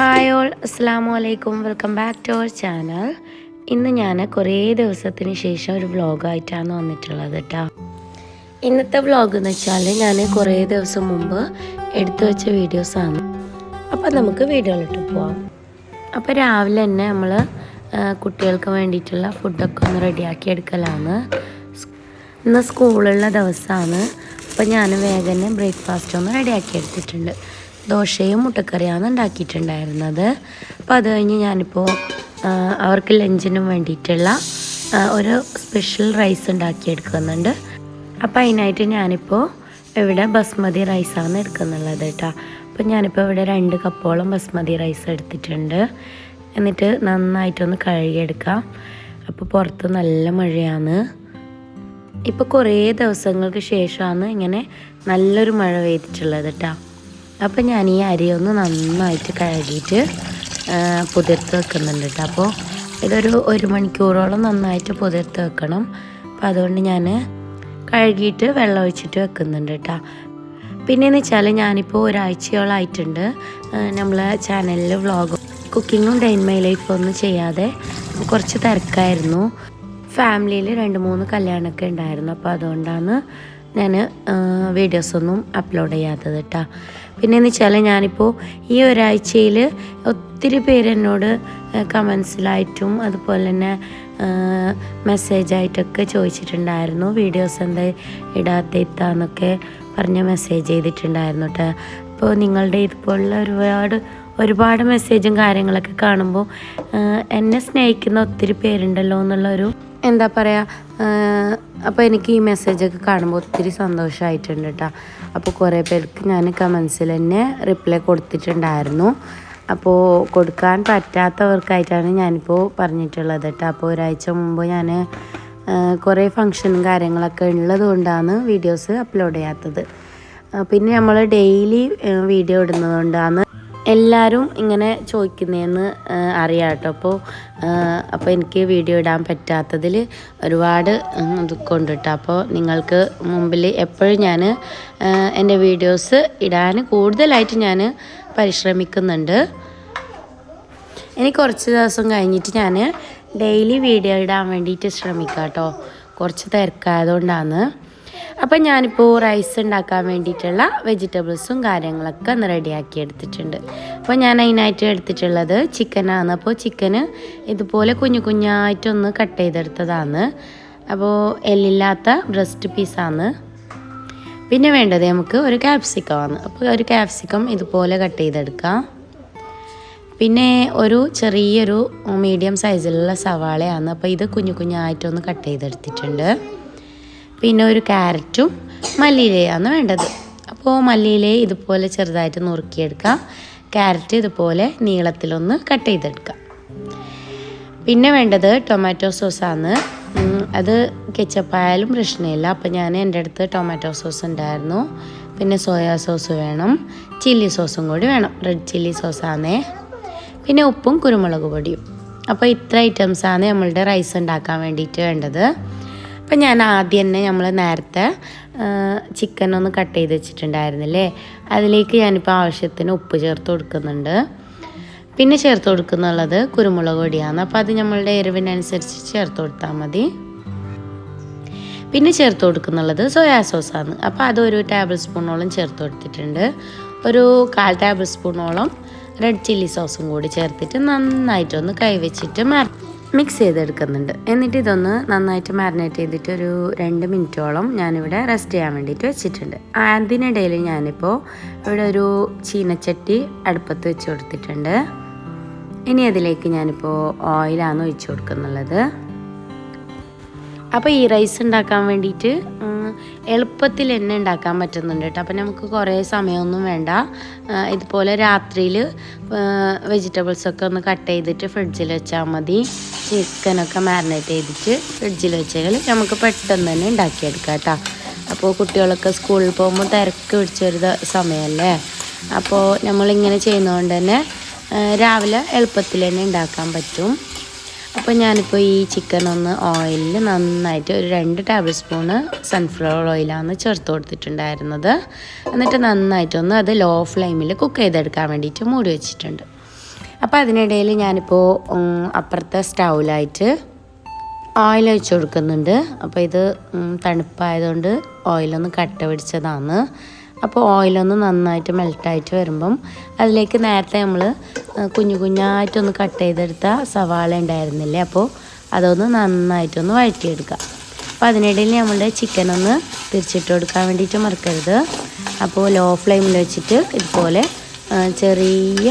Hi all അസ്സാമു അലൈക്കും. Welcome back to our channel. ഇന്ന് ഞാൻ കുറേ ദിവസത്തിന് ശേഷം ഒരു വ്ളോഗായിട്ടാണ് വന്നിട്ടുള്ളത് കേട്ടോ ഇന്നത്തെ വ്ളോഗ് എന്ന് വെച്ചാൽ ഞാൻ കുറേ ദിവസം മുമ്പ് എടുത്തു വെച്ച വീഡിയോസാണ് അപ്പോൾ നമുക്ക് വീഡിയോയിലിട്ട് പോവാം. അപ്പോൾ രാവിലെ തന്നെ നമ്മൾ കുട്ടികൾക്ക് വേണ്ടിയിട്ടുള്ള ഫുഡൊക്കെ ഒന്ന് റെഡിയാക്കി എടുക്കലാണ്. ഇന്ന് സ്കൂളുള്ള ദിവസമാണ്. അപ്പോൾ ഞാൻ വേഗം ബ്രേക്ക്ഫാസ്റ്റ് ഒന്ന് റെഡിയാക്കി എടുത്തിട്ടുണ്ട്. ദോശയും മുട്ടക്കറിയാണ് ഉണ്ടാക്കിയിട്ടുണ്ടായിരുന്നത്. അപ്പോൾ അത് കഴിഞ്ഞ് ഞാനിപ്പോൾ അവർക്ക് ലഞ്ചിനും വേണ്ടിയിട്ടുള്ള ഒരു സ്പെഷ്യൽ റൈസ് ഉണ്ടാക്കിയെടുക്കുന്നുണ്ട്. അപ്പോൾ അതിനായിട്ട് ഞാനിപ്പോൾ ഇവിടെ ബസ്മതി റൈസാണ് എടുക്കുന്നുള്ളത് കേട്ടോ. അപ്പോൾ ഞാനിപ്പോൾ ഇവിടെ രണ്ട് കപ്പോളം ബസ്മതി റൈസ് എടുത്തിട്ടുണ്ട്. എന്നിട്ട് നന്നായിട്ടൊന്ന് കഴുകിയെടുക്കാം. അപ്പോൾ പുറത്ത് നല്ല മഴയാണ്. ഇപ്പോൾ കുറേ ദിവസങ്ങൾക്ക് ശേഷമാണ് ഇങ്ങനെ നല്ലൊരു മഴ പെയ്തിട്ടുള്ളത് കേട്ടോ. അപ്പോൾ ഞാൻ ഈ അരി ഒന്ന് നന്നായിട്ട് കഴുകിയിട്ട് പുതിർത്ത് വെക്കുന്നുണ്ട് കേട്ടോ അപ്പോൾ ഇതൊരു ഒരു മണിക്കൂറോളം നന്നായിട്ട് പുതിർത്ത് വെക്കണം. അപ്പം അതുകൊണ്ട് ഞാൻ കഴുകിയിട്ട് വെള്ളം ഒഴിച്ചിട്ട് വെക്കുന്നുണ്ട് കേട്ടോ പിന്നെയെന്ന് വെച്ചാൽ ഞാനിപ്പോൾ ഒരാഴ്ചയോളമായിട്ടുണ്ട് നമ്മളെ ചാനലിൽ വ്ളോഗ് കുക്കിങ്ങും ഡൈൻ മൈ ലൈഫും ഒന്നും ചെയ്യാതെ കുറച്ച് തിരക്കായിരുന്നു. ഫാമിലിയിൽ രണ്ട് മൂന്ന് കല്യാണമൊക്കെ ഉണ്ടായിരുന്നു. അപ്പോൾ അതുകൊണ്ടാണ് ഞാൻ വീഡിയോസൊന്നും അപ്ലോഡ് ചെയ്യാത്തത് കേട്ടോ പിന്നെയെന്ന് വെച്ചാൽ ഞാനിപ്പോൾ ഈ ഒരാഴ്ചയിൽ ഒത്തിരി പേരെന്നോട് കമൻസിലായിട്ടും അതുപോലെ തന്നെ മെസ്സേജായിട്ടൊക്കെ ചോദിച്ചിട്ടുണ്ടായിരുന്നു. വീഡിയോസ് എന്താ ഇടാത്ത ഇത്താന്നൊക്കെ പറഞ്ഞ് മെസ്സേജ് ചെയ്തിട്ടുണ്ടായിരുന്നു കേട്ടോ അപ്പോൾ നിങ്ങളുടെ ഇതുപോലുള്ള ഒരുപാട് ഒരുപാട് മെസ്സേജും കാര്യങ്ങളൊക്കെ കാണുമ്പോൾ എന്നെ സ്നേഹിക്കുന്ന ഒത്തിരി പേരുണ്ടല്ലോ എന്നുള്ളൊരു എന്താ പറയുക അപ്പോൾ എനിക്ക് ഈ മെസ്സേജൊക്കെ കാണുമ്പോൾ ഒത്തിരി സന്തോഷമായിട്ടുണ്ട് കേട്ടോ അപ്പോൾ കുറേ പേർക്ക് ഞാൻ കമൻസിൽ തന്നെ റിപ്ലൈ കൊടുത്തിട്ടുണ്ടായിരുന്നു. അപ്പോൾ കൊടുക്കാൻ പറ്റാത്തവർക്കായിട്ടാണ് ഞാനിപ്പോൾ പറഞ്ഞിട്ടുള്ളത് കേട്ടോ അപ്പോൾ ഒരാഴ്ച മുമ്പ് ഞാൻ കുറേ ഫങ്ഷനും കാര്യങ്ങളൊക്കെ ഉള്ളത് കൊണ്ടാണ് വീഡിയോസ് അപ്ലോഡ് ചെയ്യാത്തത് പിന്നെ നമ്മൾ ഡെയിലി വീഡിയോ ഇടുന്നതുകൊണ്ടാണ് എല്ലാവരും ഇങ്ങനെ ചോദിക്കുന്നതെന്ന് അറിയാം കേട്ടോ അപ്പോൾ അപ്പോൾ എനിക്ക് വീഡിയോ ഇടാൻ പറ്റാത്തതിൽ ഒരുപാട് ദുഃഖമുണ്ട് കേട്ടോ അപ്പോൾ നിങ്ങൾക്ക് മുമ്പിൽ എപ്പോഴും ഞാൻ എന്റെ വീഡിയോസ് ഇടാൻ കൂടുതലായിട്ട് ഞാൻ പരിശ്രമിക്കുന്നുണ്ട്. ഇനി കുറച്ച് ദിവസം കഴിഞ്ഞിട്ട് ഞാൻ ഡെയിലി വീഡിയോ ഇടാൻ വേണ്ടിയിട്ട് ശ്രമിക്കാം കേട്ടോ കുറച്ച് തിരക്കായതുകൊണ്ടാണ്. അപ്പം ഞാനിപ്പോൾ റൈസ് ഉണ്ടാക്കാൻ വേണ്ടിയിട്ടുള്ള വെജിറ്റബിൾസും കാര്യങ്ങളൊക്കെ ഒന്ന് റെഡിയാക്കി എടുത്തിട്ടുണ്ട്. അപ്പോൾ ഞാൻ അതിനായിട്ട് എടുത്തിട്ടുള്ളത് ചിക്കനാണ് അപ്പോൾ ചിക്കന് ഇതുപോലെ കുഞ്ഞു കുഞ്ഞായിട്ടൊന്ന് കട്ട് ചെയ്തെടുത്തതാണ്. അപ്പോൾ എല്ലില്ലാത്ത ബ്രസ്റ്റ് പീസാണ് പിന്നെ വേണ്ടത് നമുക്ക് ഒരു ക്യാപ്സിക്കമാണ് അപ്പോൾ ഒരു ക്യാപ്സിക്കം ഇതുപോലെ കട്ട് ചെയ്തെടുക്കാം. പിന്നെ ഒരു ചെറിയൊരു മീഡിയം സൈസിലുള്ള സവാളയാണ്. അപ്പോൾ ഇത് കുഞ്ഞു കുഞ്ഞായിട്ടൊന്ന് കട്ട് ചെയ്തെടുത്തിട്ടുണ്ട്. പിന്നെ ഒരു ക്യാരറ്റും മല്ലിയിലയാണ് വേണ്ടത്. അപ്പോൾ മല്ലിയില ഇതുപോലെ ചെറുതായിട്ട് നുറുക്കിയെടുക്കാം. ക്യാരറ്റ് ഇതുപോലെ നീളത്തിലൊന്ന് കട്ട് ചെയ്തെടുക്കാം. പിന്നെ വേണ്ടത് ടൊമാറ്റോ സോസാണ്. അത് കെച്ചപ്പായാലും പ്രശ്നമില്ല. അപ്പോൾ ഞാൻ എന്റെ അടുത്ത് ടൊമാറ്റോ സോസ് ഉണ്ടായിരുന്നു. പിന്നെ സോയാ സോസ് വേണം. ചില്ലി സോസും കൂടി വേണം. റെഡ് ചില്ലി സോസാണേ. പിന്നെ ഉപ്പും കുരുമുളക് പൊടിയും. അപ്പോൾ ഇത്ര ഐറ്റംസാണ് നമ്മളുടെ റൈസ് ഉണ്ടാക്കാൻ വേണ്ടിയിട്ട് വേണ്ടത്. അപ്പം ഞാൻ ആദ്യം തന്നെ നമ്മൾ നേരത്തെ ചിക്കൻ ഒന്ന് കട്ട് ചെയ്ത് വെച്ചിട്ടുണ്ടായിരുന്നില്ലേ? അതിലേക്ക് ഞാനിപ്പോൾ ആവശ്യത്തിന് ഉപ്പ് ചേർത്ത് കൊടുക്കുന്നുണ്ട്. പിന്നെ ചേർത്ത് കൊടുക്കുന്നുള്ളത് കുരുമുളക് പൊടിയാണ്. അപ്പോൾ അത് നമ്മളുടെ എരിവിനനുസരിച്ച് ചേർത്ത് കൊടുത്താൽ മതി. പിന്നെ ചേർത്ത് കൊടുക്കുന്നുള്ളത് സോയാ സോസാണ്. അപ്പോൾ അത് ഒരു ടേബിൾ സ്പൂണോളം ചേർത്ത് കൊടുത്തിട്ടുണ്ട്. ഒരു കാൽ ടേബിൾ സ്പൂണോളം റെഡ് ചില്ലി സോസും കൂടി ചേർത്തിട്ട് നന്നായിട്ടൊന്ന് കൈവച്ചിട്ട് മാ മിക്സ് ചെയ്തെടുക്കുന്നുണ്ട്. എന്നിട്ട് ഇതൊന്ന് നന്നായിട്ട് മാരിനേറ്റ് ചെയ്തിട്ട് ഒരു രണ്ട് മിനിറ്റോളം ഞാനിവിടെ റെസ്റ്റ് ചെയ്യാൻ വേണ്ടിയിട്ട് വെച്ചിട്ടുണ്ട്. അതിനിടയിൽ ഞാനിപ്പോൾ ഇവിടെ ഒരു ചീനച്ചട്ടി അടുപ്പത്ത് വെച്ച് കൊടുത്തിട്ടുണ്ട്. ഇനി അതിലേക്ക് ഞാനിപ്പോൾ ഓയിലാണ് ഒഴിച്ചു കൊടുക്കുന്നുള്ളത്. അപ്പോൾ ഈ റൈസ് ഉണ്ടാക്കാൻ വേണ്ടിയിട്ട് എളുപ്പത്തിൽ തന്നെ ഉണ്ടാക്കാൻ പറ്റുന്നുണ്ട് കേട്ടോ. അപ്പോൾ നമുക്ക് കുറേ സമയമൊന്നും വേണ്ട. ഇതുപോലെ രാത്രിയിൽ വെജിറ്റബിൾസൊക്കെ ഒന്ന് കട്ട് ചെയ്തിട്ട് ഫ്രിഡ്ജിൽ വെച്ചാൽ മതി. ചിക്കനൊക്കെ മാരിനേറ്റ് ചെയ്തിട്ട് ഫ്രിഡ്ജിൽ വെച്ചാൽ നമുക്ക് പെട്ടെന്ന് തന്നെ ഉണ്ടാക്കിയെടുക്കാം കേട്ടോ. അപ്പോൾ കുട്ടികളൊക്കെ സ്കൂളിൽ പോകുമ്പോൾ തിരക്ക് പിടിച്ചൊരു സമയമല്ലേ? അപ്പോൾ നമ്മളിങ്ങനെ ചെയ്യുന്നതുകൊണ്ട് തന്നെ രാവിലെ എളുപ്പത്തിൽ തന്നെ ഉണ്ടാക്കാൻ പറ്റും. അപ്പോൾ ഞാനിപ്പോൾ ഈ ചിക്കൻ ഒന്ന് ഓയിലിൽ നന്നായിട്ട് ഒരു രണ്ട് ടേബിൾ സ്പൂണ് സൺഫ്ലവർ ഓയിലാണ് ചേർത്ത് കൊടുത്തിട്ടുണ്ടായിരുന്നത്. എന്നിട്ട് നന്നായിട്ടൊന്ന് അത് ലോ ഫ്ലെയിമിൽ കുക്ക് ചെയ്തെടുക്കാൻ വേണ്ടിയിട്ട് മൂടി വെച്ചിട്ടുണ്ട്. അപ്പോൾ അതിനിടയിൽ ഞാനിപ്പോൾ അപ്പുറത്തെ സ്റ്റൗവിലായിട്ട് ഓയിൽ ഒഴിച്ച് കൊടുക്കുന്നുണ്ട്. അപ്പോൾ ഇത് തണുപ്പായതുകൊണ്ട് ഓയിലൊന്ന് കട്ട പിടിച്ചതാണ്. അപ്പോൾ ഓയിലൊന്ന് നന്നായിട്ട് മെൽട്ടായിട്ട് വരുമ്പം അതിലേക്ക് നേരത്തെ നമ്മൾ കുഞ്ഞു കുഞ്ഞായിട്ടൊന്ന് കട്ട് ചെയ്തെടുത്ത സവാള ഉണ്ടായിരുന്നില്ലേ? അപ്പോൾ അതൊന്ന് നന്നായിട്ടൊന്ന് വഴറ്റിയെടുക്കുക അപ്പോൾ അതിനിടയിൽ നമ്മളുടെ ചിക്കൻ ഒന്ന് തിരിച്ചിട്ട് കൊടുക്കാൻ വേണ്ടിയിട്ട് മറക്കരുത്. അപ്പോൾ ലോ ഫ്ലെയിമിൽ വെച്ചിട്ട് ഇതുപോലെ ചെറിയ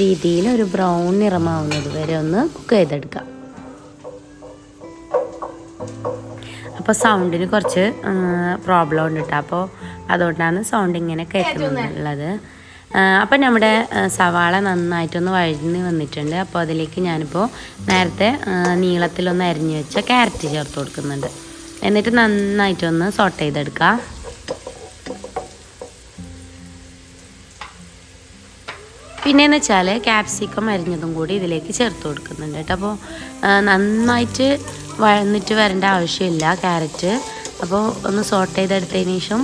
രീതിയിൽ ഒരു ബ്രൗൺ നിറമാവുന്നത് വരെ ഒന്ന് കുക്ക് ചെയ്തെടുക്കുക അപ്പോൾ സൗണ്ടിന് കുറച്ച് പ്രോബ്ലം ഉണ്ട് കേട്ടോ അപ്പോൾ അതുകൊണ്ടാണ് സൗണ്ട് ഇങ്ങനെ കേൾക്കുന്നുള്ളത്. അപ്പം നമ്മുടെ സവാള നന്നായിട്ടൊന്ന് വഴഞ്ഞ് വന്നിട്ടുണ്ട്. അപ്പോൾ അതിലേക്ക് ഞാനിപ്പോൾ നേരത്തെ നീളത്തിലൊന്ന് അരിഞ്ഞു വെച്ച ക്യാരറ്റ് ചേർത്ത് കൊടുക്കുന്നുണ്ട്. എന്നിട്ട് നന്നായിട്ടൊന്ന് സോട്ട് ചെയ്തെടുക്കാം. പിന്നെയെന്ന് വെച്ചാൽ ക്യാപ്സിക്കം അരിഞ്ഞതും കൂടി ഇതിലേക്ക് ചേർത്ത് കൊടുക്കുന്നുണ്ട് കേട്ടോ. അപ്പോൾ നന്നായിട്ട് വഴന്നിട്ട് വരേണ്ട ആവശ്യമില്ല ക്യാരറ്റ്. അപ്പോൾ ഒന്ന് സോട്ട് ചെയ്തെടുത്തതിന് ശേഷം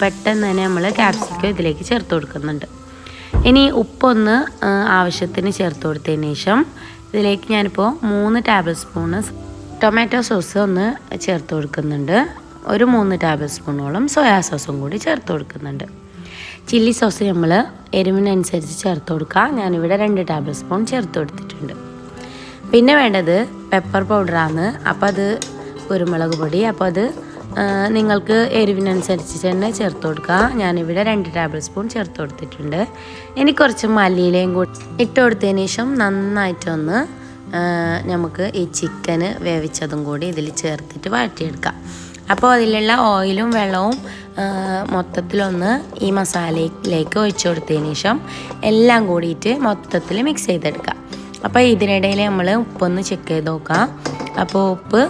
പെട്ടെന്ന് തന്നെ നമ്മൾ ക്യാപ്സിക്കം ഇതിലേക്ക് ചേർത്ത് കൊടുക്കുന്നുണ്ട്. ഇനി ഉപ്പൊന്ന് ആവശ്യത്തിന് ചേർത്ത് കൊടുത്തതിന് ശേഷം ഇതിലേക്ക് ഞാനിപ്പോൾ മൂന്ന് ടേബിൾ സ്പൂണ് ടൊമാറ്റോ സോസ് ഒന്ന് ചേർത്ത് കൊടുക്കുന്നുണ്ട്. ഒരു മൂന്ന് ടേബിൾ സ്പൂണോളം സോയാ സോസും കൂടി ചേർത്ത് കൊടുക്കുന്നുണ്ട്. ചില്ലി സോസ് നമ്മൾ എരിവിനനുസരിച്ച് ചേർത്ത് കൊടുക്കുക ഞാനിവിടെ രണ്ട് ടേബിൾ സ്പൂൺ ചേർത്ത് കൊടുത്തിട്ടുണ്ട്. പിന്നെ വേണ്ടത് പെപ്പർ പൗഡറാണ് അപ്പോൾ അത് കുരുമുളക് പൊടി അപ്പോൾ അത് നിങ്ങൾക്ക് എരിവിനനുസരിച്ച് തന്നെ ചേർത്ത് കൊടുക്കുക ഞാനിവിടെ രണ്ട് ടേബിൾ സ്പൂൺ ചേർത്ത് കൊടുത്തിട്ടുണ്ട്. ഇനി കുറച്ച് മല്ലിയിലയും കൂടി ഇട്ട് കൊടുത്തതിന് ശേഷം നന്നായിട്ടൊന്ന് നമുക്ക് ഈ ചിക്കന് വേവിച്ചതും കൂടി ഇതിൽ ചേർത്തിട്ട് വഴറ്റിയെടുക്കാം. അപ്പോൾ അതിലുള്ള ഓയിലും വെള്ളവും മൊത്തത്തിലൊന്ന് ഈ മസാലയിലേക്ക് ഒഴിച്ചു കൊടുത്തതിന് ശേഷം എല്ലാം കൂടിയിട്ട് മൊത്തത്തിൽ മിക്സ് ചെയ്തെടുക്കാം. അപ്പോൾ ഇതിനിടയിൽ നമ്മൾ ഉപ്പൊന്ന് ചെക്ക് ചെയ്ത് നോക്കാം. അപ്പോൾ ഉപ്പ്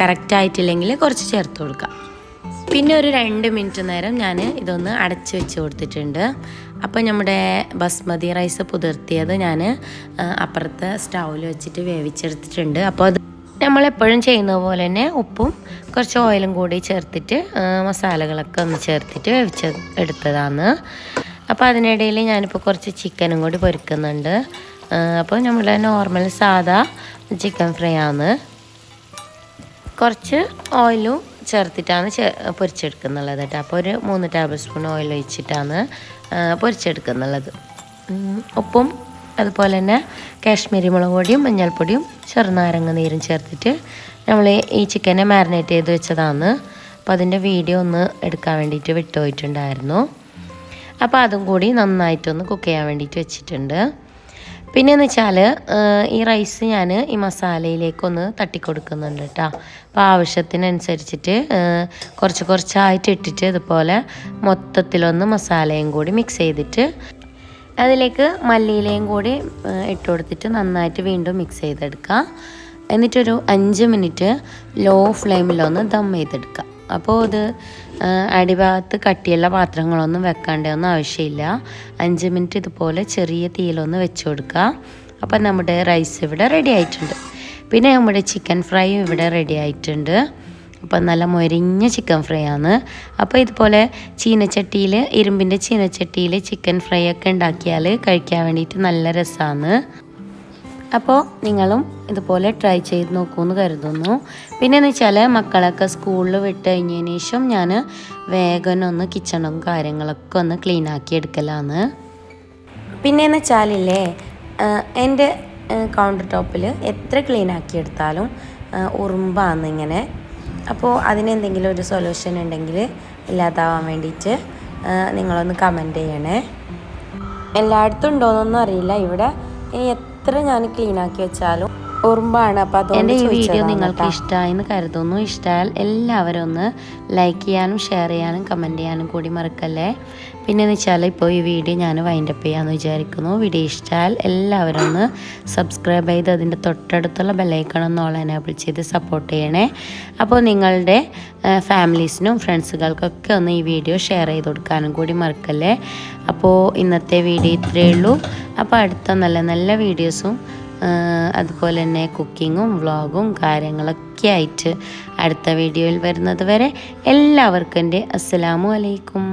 കറക്റ്റ് ആയിട്ടില്ലെങ്കിൽ കുറച്ച് ചേർത്ത് കൊടുക്കാം. പിന്നെ ഒരു രണ്ട് മിനിറ്റ് നേരം ഞാൻ ഇതൊന്ന് അടച്ച് വെച്ച് കൊടുത്തിട്ടുണ്ട്. അപ്പോൾ നമ്മുടെ ബസ്മതി റൈസ് പുതിർത്തിയത് ഞാൻ അപ്പുറത്തെ സ്റ്റൗവിൽ വെച്ചിട്ട് വേവിച്ചെടുത്തിട്ടുണ്ട്. അപ്പോൾ അത് നമ്മളെപ്പോഴും ചെയ്യുന്ന പോലെ തന്നെ ഉപ്പും കുറച്ച് ഓയിലും കൂടി ചേർത്തിട്ട് മസാലകളൊക്കെ ഒന്ന് ചേർത്തിട്ട് വേവിച്ച എടുത്തതാണ്. അപ്പോൾ അതിനിടയിൽ ഞാനിപ്പോൾ കുറച്ച് ചിക്കനും കൂടി പൊരിക്കുന്നുണ്ട്. അപ്പോൾ നമ്മുടെ നോർമൽ സാധാ ചിക്കൻ ഫ്രൈ ആണ്. കുറച്ച് ഓയിലും ചേർത്തിട്ടാണ് പൊരിച്ചെടുക്കുന്നുള്ളത് കേട്ടോ. അപ്പോൾ ഒരു മൂന്ന് ടേബിൾ സ്പൂൺ ഓയിൽ ഒഴിച്ചിട്ടാണ് പൊരിച്ചെടുക്കുന്നുള്ളത്. ഉപ്പും അതുപോലെ തന്നെ കാശ്മീരി മുളക് പൊടിയും മഞ്ഞൾപ്പൊടിയും ചെറുനാരങ്ങ നീരും ചേർത്തിട്ട് നമ്മൾ ഈ ചിക്കനെ മാരിനേറ്റ് ചെയ്ത് വെച്ചതാണ്. അപ്പോൾ അതിന്റെ വീഡിയോ ഒന്ന് എടുക്കാൻ വേണ്ടിയിട്ട് വിട്ടുപോയിട്ടുണ്ടായിരുന്നു അപ്പോൾ അതും കൂടി നന്നായിട്ടൊന്ന് കുക്ക് ചെയ്യാൻ വേണ്ടിയിട്ട് വെച്ചിട്ടുണ്ട്. പിന്നെയെന്ന് വെച്ചാൽ ഈ റൈസ് ഞാൻ ഈ മസാലയിലേക്കൊന്ന് തട്ടിക്കൊടുക്കുന്നുണ്ട് കേട്ടോ അപ്പോൾ ആവശ്യത്തിനനുസരിച്ചിട്ട് കുറച്ച് കുറച്ചായിട്ട് ഇട്ടിട്ട് ഇതുപോലെ മൊത്തത്തിലൊന്ന് മസാലയും കൂടി മിക്സ് ചെയ്തിട്ട് അതിലേക്ക് മല്ലിയിലയും കൂടി ഇട്ട് കൊടുത്തിട്ട് നന്നായിട്ട് വീണ്ടും മിക്സ് ചെയ്തെടുക്കുക എന്നിട്ടൊരു അഞ്ച് മിനിറ്റ് ലോ ഫ്ലെയിമിലൊന്ന് ദം ചെയ്തെടുക്കുക അപ്പോൾ ഇത് അടിഭാഗത്ത് കട്ടിയുള്ള പാത്രങ്ങളൊന്നും വെക്കേണ്ടതൊന്നും ആവശ്യമില്ല. അഞ്ച് മിനിറ്റ് ഇതുപോലെ ചെറിയ തീയിലൊന്ന് വെച്ച് കൊടുക്കുക. അപ്പം നമ്മുടെ റൈസ് ഇവിടെ റെഡി ആയിട്ടുണ്ട്. പിന്നെ നമ്മുടെ ചിക്കൻ ഫ്രൈയും ഇവിടെ റെഡി ആയിട്ടുണ്ട്. അപ്പം നല്ല മൊരിഞ്ഞ ചിക്കൻ ഫ്രൈ ആണ്. അപ്പോൾ ഇതുപോലെ ചീനച്ചട്ടിയിൽ ഇരുമ്പിന്റെ ചീനച്ചട്ടിയിൽ ചിക്കൻ ഫ്രൈ ഒക്കെ ഉണ്ടാക്കിയാൽ കഴിക്കാൻ വേണ്ടിയിട്ട് നല്ല രസമാണ്. അപ്പോൾ നിങ്ങളും ഇതുപോലെ ട്രൈ ചെയ്ത് നോക്കുമെന്ന് കരുതുന്നു. പിന്നെയെന്ന് വെച്ചാൽ മക്കളൊക്കെ സ്കൂളിൽ വിട്ട് കഴിഞ്ഞതിന് ശേഷം ഞാൻ വേഗം ഒന്ന് കിച്ചണും കാര്യങ്ങളൊക്കെ ഒന്ന് ക്ലീൻ ആക്കി എടുക്കലാണ് പിന്നെയെന്ന് വെച്ചാലില്ലേ എന്റെ കൗണ്ടർ ടോപ്പിൽ എത്ര ക്ലീൻ ആക്കി എടുത്താലും ഉറുമ്പാണ് ഇങ്ങനെ. അപ്പോൾ അതിനെന്തെങ്കിലും ഒരു സൊല്യൂഷൻ ഉണ്ടെങ്കിൽ ഇല്ലാതാവാൻ വേണ്ടിയിട്ട് നിങ്ങളൊന്ന് കമന്റ് ചെയ്യണേ. എല്ലായിടത്തും ഉണ്ടോയെന്നൊന്നും അറിയില്ല. ഇവിടെ എത്ര ഞാൻ ക്ലീൻ ആക്കി വെച്ചാലും ഉറുമ്പാണ്. അപ്പോൾ അതുകൊണ്ട് എന്റെ ഈ വീഡിയോ നിങ്ങൾക്ക്. ഇഷ്ടമായെന്ന് കരുതുന്നു. ഇഷ്ടമായാൽ എല്ലാവരും ഒന്ന് ലൈക്ക് ചെയ്യാനും ഷെയർ ചെയ്യാനും കമന്റ് ചെയ്യാനും കൂടി മറക്കല്ലേ? പിന്നെ എന്ന് വെച്ചാൽ ഇപ്പോൾ ഈ വീഡിയോ ഞാൻ വൈൻഡപ്പ് ചെയ്യാമെന്ന് വിചാരിക്കുന്നു. വീഡിയോ ഇഷ്ടമായാൽ എല്ലാവരും ഒന്ന് സബ്സ്ക്രൈബ് ചെയ്ത് അതിന്റെ തൊട്ടടുത്തുള്ള ബെല്ലൈക്കണം ഓൾ എനേബിൾ ചെയ്ത് സപ്പോർട്ട് ചെയ്യണേ. അപ്പോൾ നിങ്ങളുടെ ഫാമിലീസിനും ഫ്രണ്ട്സുകൾക്കൊക്കെ ഒന്ന് ഈ വീഡിയോ ഷെയർ ചെയ്ത് കൊടുക്കാനും കൂടി മറക്കല്ലേ? അപ്പോൾ ഇന്നത്തെ വീഡിയോ ഇത്രയേ ഉള്ളൂ. അപ്പോൾ അടുത്ത നല്ല നല്ല വീഡിയോസും അതുപോലെ തന്നെ കുക്കിങ്ങും വ്ളോഗും കാര്യങ്ങളൊക്കെ ആയിട്ട് അടുത്ത വീഡിയോയിൽ വരുന്നത് വരെ എല്ലാവർക്കും എന്റെ അസ്സലാമു അലൈക്കും.